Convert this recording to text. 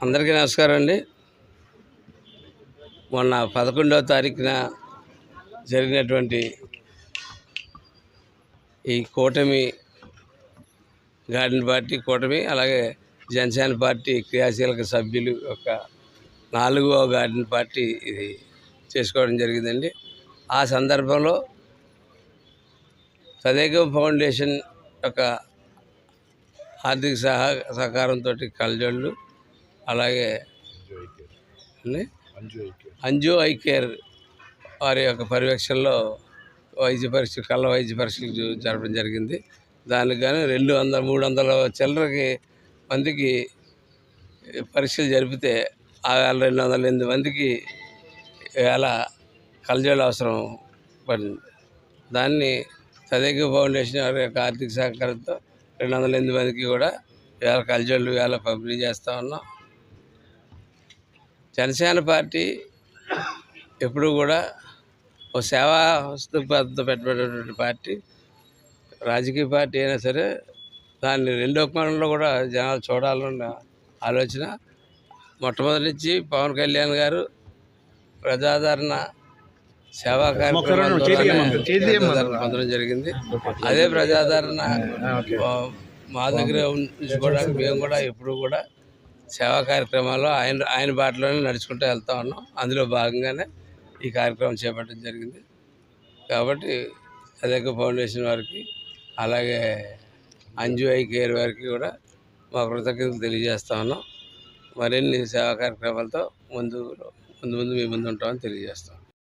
అందరికీ నమస్కారం అండి మొన్న పదకొండవ తారీఖున జరిగినటువంటి ఈ కూటమి గార్డెన్ పార్టీ కూటమి అలాగే జనసేన పార్టీ క్రియాశీలక సభ్యులు యొక్క నాలుగవ గార్డెన్ పార్టీ ఇది చేసుకోవడం జరిగిందండి. ఆ సందర్భంలో సదేగం ఫౌండేషన్ యొక్క ఆర్థిక సహా సహకారంతో కలజోళ్ళు అలాగే? Anju eye care. వారి యొక్క పర్యవేక్షణలో వైద్య పరీక్ష కళ్ళ వైద్య పరీక్షలు జరపడం జరిగింది. దానికి కానీ రెండు వందల మూడు వందల చిల్లరకి మందికి పరీక్షలు జరిపితే ఆ వేళ రెండు వందల ఎనిమిది మందికి వేళ కలజోళ్ళు అవసరం పడింది. దాన్ని సదైక ఫౌండేషన్ వారి యొక్క ఆర్థిక సహకారంతో రెండు వందల ఎనిమిది మందికి కూడా వేల కలజోళ్ళు వేల పంపిణీ చేస్తూ ఉన్నాం. జనసేన పార్టీ ఎప్పుడు కూడా ఒక సేవా దృక్పథంతో పెట్టబడినటువంటి పార్టీ. రాజకీయ పార్టీ అయినా సరే దాన్ని రెండో కోణంలో కూడా జనాలు చూడాలన్న ఆలోచన. మొట్టమొదటి నుంచి పవన్ కళ్యాణ్ గారు ప్రజాదరణ సేవా కార్యక్రమాల ప్రజాదరణ పొందడం జరిగింది. అదే ప్రజాదరణ మా దగ్గర ఉంచుకోవడానికి మేము కూడా ఎప్పుడు కూడా సేవా కార్యక్రమాల్లో ఆయన ఆయన బాటలోనే నడుచుకుంటూ వెళ్తా ఉన్నాం. అందులో భాగంగానే ఈ కార్యక్రమం చేపట్టడం జరిగింది. కాబట్టి అదక ఫౌండేషన్ వారికి అలాగే అంజు ఐ కేర్ వారికి కూడా మా కృతజ్ఞతలు తెలియజేస్తా ఉన్నాం. మరిన్ని సేవా కార్యక్రమాలతో ముందు ముందు ముందు మీ ముందు ఉంటామని తెలియజేస్తాం